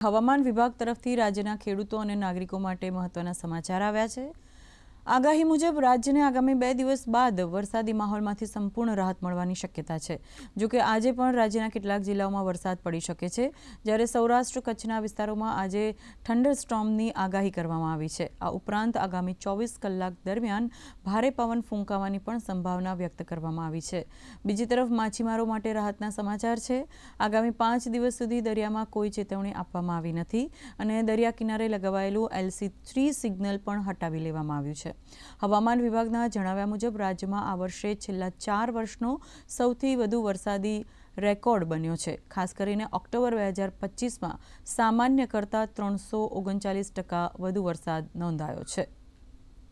હવામાન વિભાગ તરફથી રાજ્યના ખેડૂતો અને નાગરિકો માટે મહત્વના સમાચાર આવ્યા છે. આગાહી મુજબ રાજ્યને આગામી બે દિવસ બાદ વરસાદી માહોલમાંથી સંપૂર્ણ રાહત મળવાની શક્યતા છે. જોકે આજે પણ રાજ્યના કેટલાક જિલ્લાઓમાં વરસાદ પડી શકે છે. જ્યારે સૌરાષ્ટ્ર કચ્છના વિસ્તારોમાં આજે થંડર સ્ટોર્મની આગાહી કરવામાં આવી છે. આ ઉપરાંત આગામી ચોવીસ કલાક દરમિયાન ભારે પવન ફૂંકાવાની પણ સંભાવના વ્યક્ત કરવામાં આવી છે. બીજી તરફ માછીમારો માટે રાહતના સમાચાર છે. આગામી પાંચ દિવસ સુધી દરિયામાં કોઈ ચેતવણી આપવામાં આવી નથી અને દરિયા કિનારે લગાવાયેલું એલસી થ્રી સિગ્નલ પણ હટાવી લેવામાં આવ્યું છે. હવામાન વિભાગના જણાવ્યા મુજબ રાજ્યમાં આ વર્ષે છેલ્લા ચાર વર્ષનો સૌથી વધુ વરસાદી રેકોર્ડ બન્યો છે ખાસ કરીને ઓક્ટોબર બે હજાર પચીસમાં સામાન્ય કરતાં ત્રણસો ઓગણચાલીસ ટકા વધુ વરસાદ નોંધાયો છે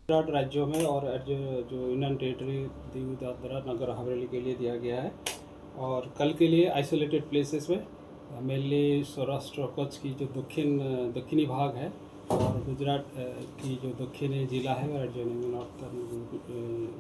गुजरात राज्यों में और जो जो यूनियन टेरिटरी दीव दादरा नगर हवेली के लिए दिया गया है और कल के लिए आइसोलेटेड प्लेसेस में मेनली सौराष्ट्र और कच्छ की जो दक्षिण दक्षिणी भाग है और गुजरात की जो दक्षिणी जिला है राज्य में नॉर्थर्न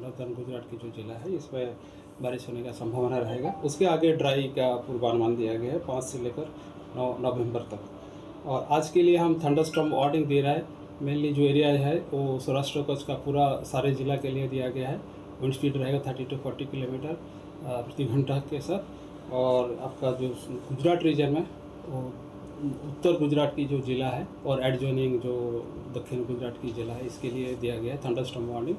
नॉर्थर्न गुजरात की जो जिला है, इसमें बारिश होने का संभावना रहेगा। उसके आगे ड्राई का पूर्वानुमान दिया गया है पाँच से लेकर नौ नवंबर तक। और आज के लिए हम थंडरस्टॉर्म वार्निंग दे रहा है। मेनली जो एरिया है, वो सौराष्ट्र कच्छ का पूरा सारे जिला के लिए दिया गया है। विंड स्पीड रहेगा थर्टी टू फोर्टी किलोमीटर प्रति घंटा के साथ। और आपका जो गुजरात रीजन में, वो उत्तर गुजरात की जो जिला है और एडजॉइनिंग जो दक्षिण गुजरात की जिला है इसके लिए दिया गया है थंडरस्टॉर्म वार्निंग